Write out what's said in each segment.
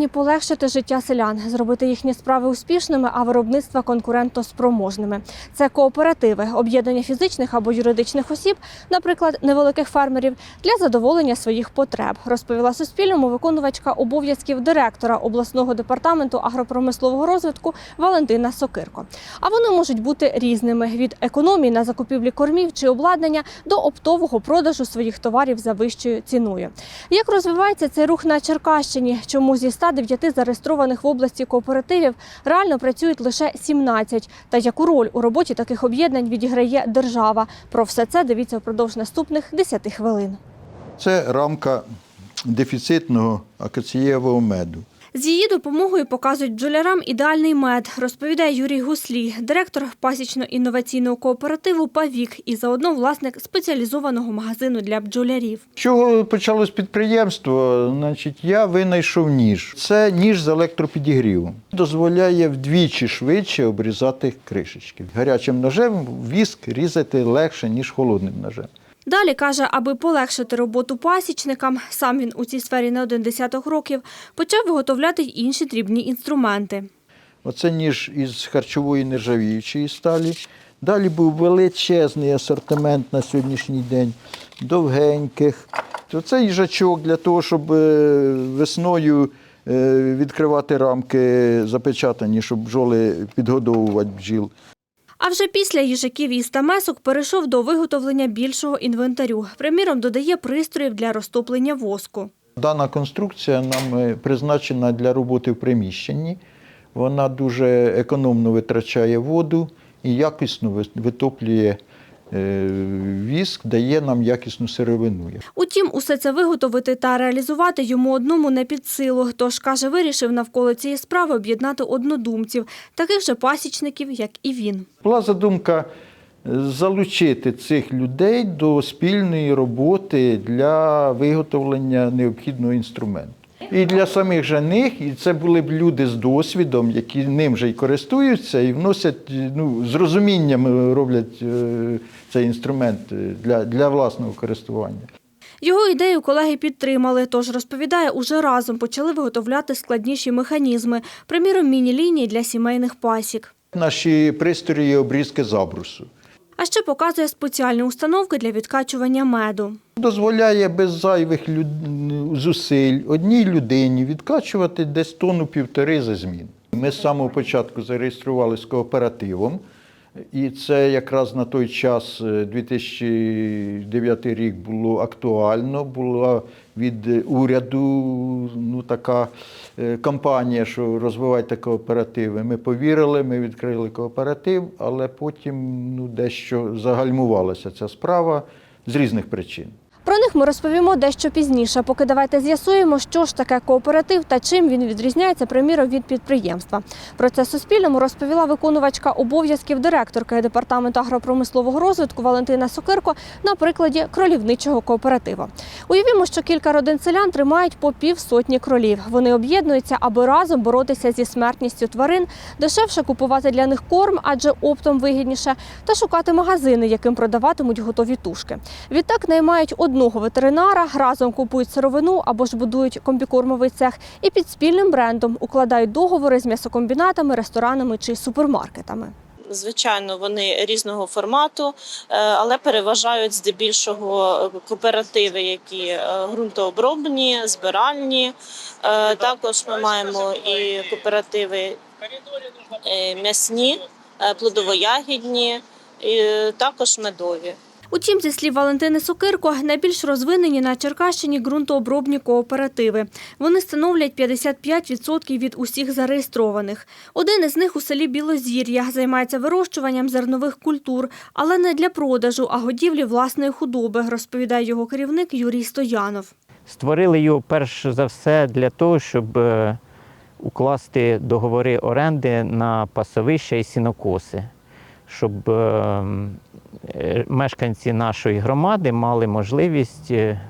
Покликані полегшити життя селян, зробити їхні справи успішними, а виробництва конкурентоспроможними. Це кооперативи, об'єднання фізичних або юридичних осіб, наприклад, невеликих фермерів, для задоволення своїх потреб, розповіла Суспільному виконувачка обов'язків директора обласного департаменту агропромислового розвитку Валентина Сокирко. А вони можуть бути різними від економії на закупівлі кормів чи обладнання до оптового продажу своїх товарів за вищою ціною. Як розвивається цей рух на Черкащині? Чому зі 109 зареєстрованих в області кооперативів реально працюють лише 17? Та яку роль у роботі таких об'єднань відіграє держава? Про все це дивіться впродовж наступних 10 хвилин. Це рамка дефіцитного акацієвого меду. З її допомогою показують бджолярам ідеальний мед, розповідає Юрій Гуслі, директор пасічно-інноваційного кооперативу Павік і заодно власник спеціалізованого магазину для бджолярів. Чого почалось підприємство? Значить, я винайшов ніж. Це ніж з електропідігрівом. Дозволяє вдвічі швидше обрізати кришечки. Гарячим ножем віск різати легше, ніж холодним ножем. Далі каже, аби полегшити роботу пасічникам, сам він у цій сфері не один десяток років, почав виготовляти й інші дрібні інструменти. Оце ніж із харчової нержавіючої сталі. Далі був величезний асортимент на сьогоднішній день, довгеньких. Це їжачок для того, щоб е, весною е, відкривати рамки запечатані, щоб бджоли підгодовувати бджіл. А вже після їжаків і стамесок перейшов до виготовлення більшого інвентарю. Приміром, додає пристроїв для розтоплення воску. Дана конструкція нам е, призначена для роботи в приміщенні. Вона дуже економно витрачає воду і якісно ви- витоплює віск, дає нам якісну сировину. Утім, усе це виготовити та реалізувати йому одному не під силу. Тож, каже, вирішив навколо цієї справи об'єднати однодумців, таких же пасічників, як і він. Була задумка е, залучити цих людей до спільної роботи для виготовлення необхідного інструменту. І для самих же них, і це були б люди з досвідом, які ним же й користуються, і вносять ну, з розумінням роблять е, цей інструмент е, для, для власного користування. Його ідею колеги підтримали, тож розповідає, уже разом почали виготовляти складніші механізми, приміром міні-лінії для сімейних пасік. Наші пристрої обрізки забрусу. А ще показує спеціальні установки для відкачування меду. Дозволяє без зайвих зусиль одній людині відкачувати десь тонну півтори за змін. Ми з самого початку зареєструвалися кооперативом, і це якраз на той час, е, 2009 рік, було актуально. Була від уряду ну, така е, кампанія, що розвивайте кооперативи. Ми повірили, ми відкрили кооператив, але потім ну, дещо загальмувалася ця справа з різних причин. Про них ми розповімо дещо пізніше. Поки давайте з'ясуємо, що ж таке кооператив та чим він відрізняється, приміром, від підприємства. Про це Суспільному розповіла виконувачка обов'язків директорки департаменту агропромислового розвитку Валентина Сокирко на прикладі кролівничого кооперативу. Уявімо, що кілька родин селян тримають по півсотні кролів. Вони об'єднуються, аби разом боротися зі смертністю тварин, дешевше купувати для них корм, адже оптом вигідніше, та шукати магазини, яким продаватимуть готові тушки. Відтак наймають одного ветеринара, разом купують сировину або ж будують комбікормовий цех і під спільним брендом укладають договори з м'ясокомбінатами, ресторанами чи супермаркетами. Звичайно, вони різного формату, е, але переважають здебільшого кооперативи, які е, ґрунтообробні, збиральні. Е, Також ми маємо і кооперативи е, м'ясні, е, плодово-ягідні, і також медові. Утім, зі слів Валентини Сокирко, найбільш розвинені на Черкащині ґрунтообробні кооперативи. Вони становлять 55% від усіх зареєстрованих. Один із них у селі Білозір'я займається вирощуванням зернових культур, але не для продажу, а годівлі власної худоби, розповідає його керівник Юрій Стоянов. Створили його перш за все для того, щоб е, укласти договори оренди на пасовища і сінокоси, щоб е, мешканці нашої громади мали можливість е,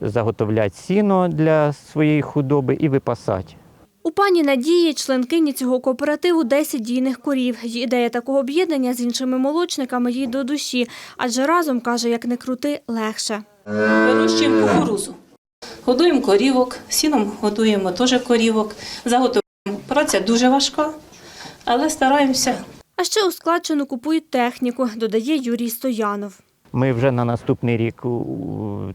заготовляти сіно для своєї худоби і випасати. У пані Надії, членкині цього кооперативу, 10 дійних корів. Ідея такого об'єднання з іншими молочниками їй до душі, адже разом, каже, як не крути, легше. Вирощуємо кукурузу. Годуємо корівок, сіном годуємо теж корівок, заготовуємо. Праця дуже важка, але стараємося. Ще у складчину купують техніку, додає Юрій Стоянов. Ми вже на наступний рік,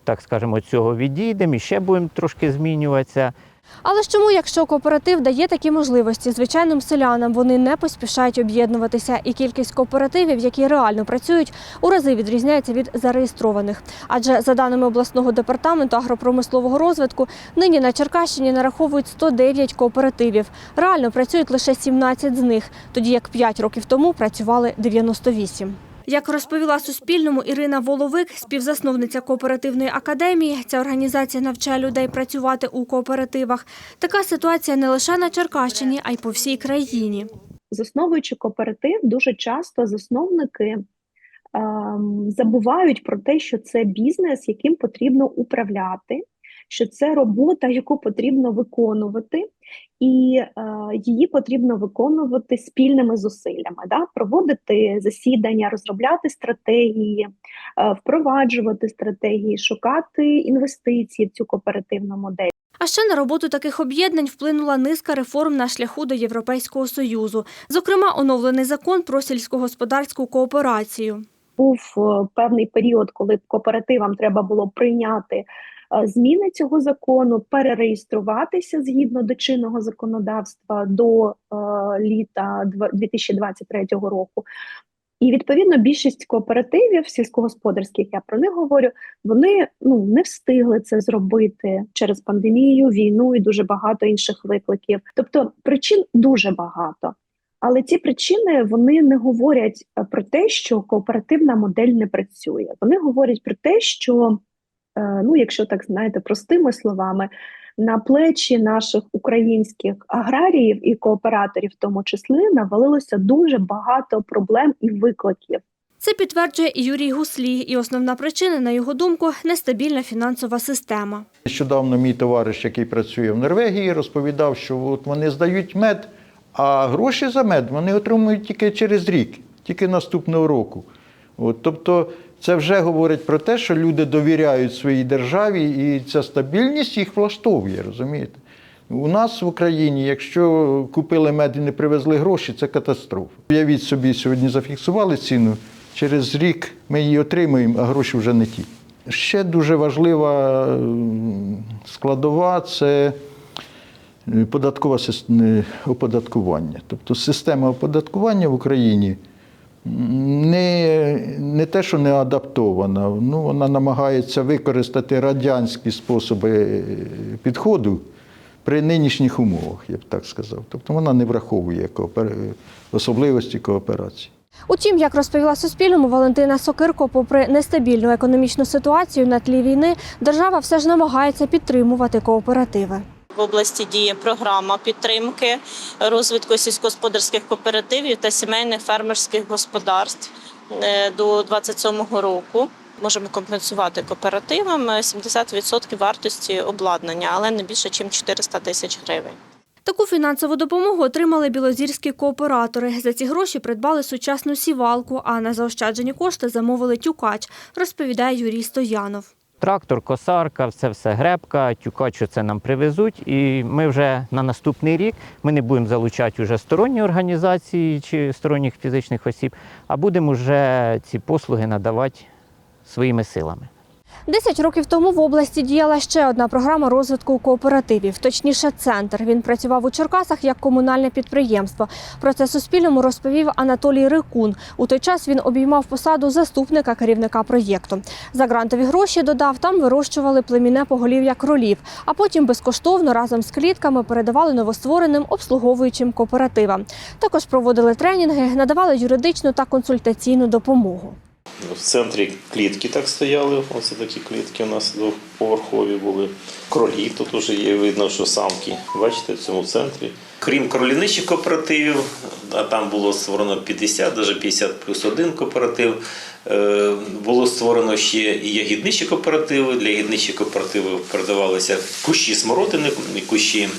так скажемо, цього відійдемо і ще будемо трошки змінюватися. Але ж чому, якщо кооператив дає такі можливості звичайним селянам, вони не поспішають об'єднуватися, і кількість кооперативів, які реально працюють, у рази відрізняється від зареєстрованих. Адже за даними обласного департаменту агропромислового розвитку, нині на Черкащині нараховують 109 кооперативів. Реально працюють лише 17 з них, тоді як 5 років тому працювали 98. Як розповіла Суспільному Ірина Воловик, співзасновниця кооперативної академії, ця організація навчає людей працювати у кооперативах. Така ситуація не лише на Черкащині, а й по всій країні. засновуючи кооператив, дуже часто засновники ем, забувають про те, що це бізнес, яким потрібно управляти, що це робота, яку потрібно виконувати, і е, її потрібно виконувати спільними зусиллями, да? проводити засідання, розробляти стратегії, е, впроваджувати стратегії, шукати інвестиції в цю кооперативну модель. А ще на роботу таких об'єднань вплинула низка реформ на шляху до Європейського союзу, зокрема, оновлений закон про сільськогосподарську кооперацію. був е, певний період, коли кооперативам треба було прийняти зміни цього закону, перереєструватися згідно до чинного законодавства до е, літа дв- 2023 року. І відповідно більшість кооперативів сільськогосподарських, я про них говорю, вони ну не встигли це зробити через пандемію, війну і дуже багато інших викликів. Тобто причин дуже багато. Але ці причини вони не говорять е, про те, що кооперативна модель не працює. Вони говорять про те, що, е, ну, якщо так знаєте, простими словами, на плечі наших українських аграріїв і кооператорів, в тому числі, навалилося дуже багато проблем і викликів. Це підтверджує і Юрій Гуслі, і основна причина, на його думку, нестабільна фінансова система. Нещодавно мій товариш, який працює в Норвегії, розповідав, що от вони здають мед, а гроші за мед вони отримують тільки через рік, тільки наступного року. От, тобто це вже говорить про те, що люди довіряють своїй державі, і ця стабільність їх влаштовує, розумієте? У нас в Україні, якщо купили мед і не привезли гроші, це катастрофа. Уявіть собі, сьогодні зафіксували ціну, через рік ми її отримуємо, а гроші вже не ті. Ще дуже важлива складова це е, податкове оподаткування. Тобто система оподаткування в Україні не, не те, що не адаптована, ну, вона намагається використати радянські способи підходу при нинішніх умовах, я б так сказав. Тобто вона не враховує коопер... особливості кооперації. Утім, як розповіла Суспільному Валентина Сокирко, попри нестабільну економічну ситуацію на тлі війни, держава все ж намагається підтримувати кооперативи. В області діє програма підтримки розвитку сільськогосподарських кооперативів та сімейних фермерських господарств е, до 27-го року. Можемо компенсувати кооперативам 70% вартості обладнання, але не більше, ніж 400 тисяч гривень. Таку фінансову допомогу отримали білозірські кооператори. За ці гроші придбали сучасну сівалку, а на заощаджені кошти замовили тюкач, розповідає Юрій Стоянов. Трактор, косарка, це все гребка, тюкачу це нам привезуть. І ми вже на наступний рік ми не будемо залучати вже сторонні організації чи сторонніх фізичних осіб, а будемо вже ці послуги надавати своїми силами. Десять років тому в області діяла ще одна програма розвитку кооперативів, точніше, центр. Він працював у Черкасах як комунальне підприємство. Про це Суспільному розповів Анатолій Рикун. У той час він обіймав посаду заступника керівника проєкту. За грантові гроші додав, там вирощували племінне поголів'я кролів, а потім безкоштовно разом з клітками передавали новоствореним обслуговуючим кооперативам. Також проводили тренінги, надавали юридичну та консультаційну допомогу. В центрі клітки так стояли. Оце такі клітки у нас двоповерхові були. Кролі тут уже є видно, що самки. Бачите, в цьому центрі. Крім кролівничих кооперативів, а там було створено 50, навіть 50 плюс один кооператив. е, Було створено ще і ягідничі кооперативи. Для ягідничих кооперативів передавалися кущі смородини, кущі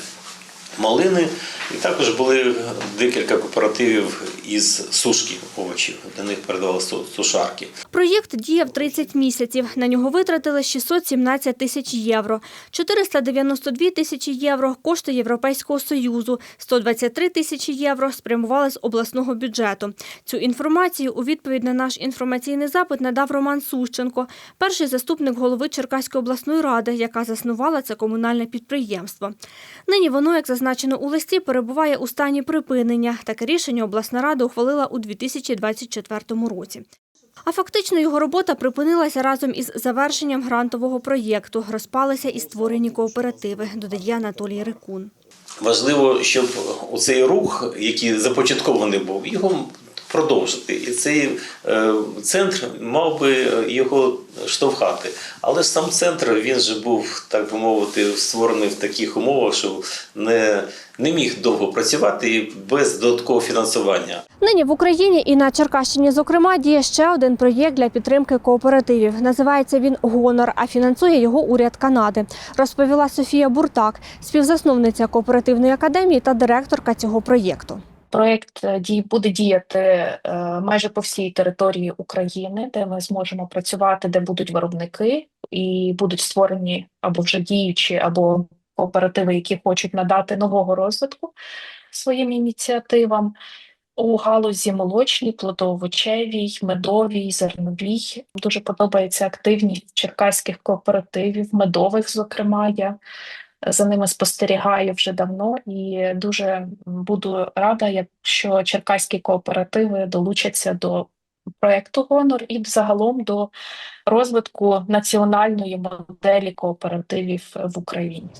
малини. І також були декілька кооперативів із сушки овочів. Для них передавали сушарки. Проєкт діяв 30 місяців. На нього витратили 617 тисяч євро. 492 тисячі євро – кошти Європейського Союзу. 123 тисячі євро спрямували з обласного бюджету. Цю інформацію у відповідь на наш інформаційний запит надав Роман Сущенко, перший заступник голови Черкаської обласної ради, яка заснувала це комунальне підприємство. Нині воно, як зазначено у листі, перебуває у стані припинення. Таке рішення обласна рада ухвалила у 2024 році. А фактично його робота припинилася разом із завершенням грантового проєкту. Розпалися і створені кооперативи, додає Анатолій Рикун. Важливо, щоб у цей рух, який започаткований був, його продовжити. І цей е, центр мав би його штовхати. Але сам центр він же був, так би мовити, створений в таких умовах, що не, не міг довго працювати без додаткового фінансування. Нині в Україні і на Черкащині, зокрема, діє ще один проєкт для підтримки кооперативів. Називається він Гонор, а фінансує його уряд Канади. Розповіла Софія Буртак, співзасновниця кооперативної академії та директорка цього проєкту. Проєкт е, дій буде діяти е, майже по всій території України, де ми зможемо працювати, де будуть виробники, і будуть створені або вже діючі, або кооперативи, які хочуть надати нового розвитку своїм ініціативам у галузі молочній, плодоовочевій, медовій, зерновій. Дуже подобається активність черкаських кооперативів, медових, зокрема. Я за ними спостерігаю вже давно і дуже буду рада, якщо черкаські кооперативи долучаться до проекту Гонор і загалом до розвитку національної моделі кооперативів в Україні.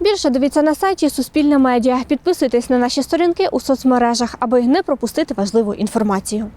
Більше дивіться на сайті Суспільне медіа. Підписуйтесь на наші сторінки у соцмережах, аби не пропустити важливу інформацію.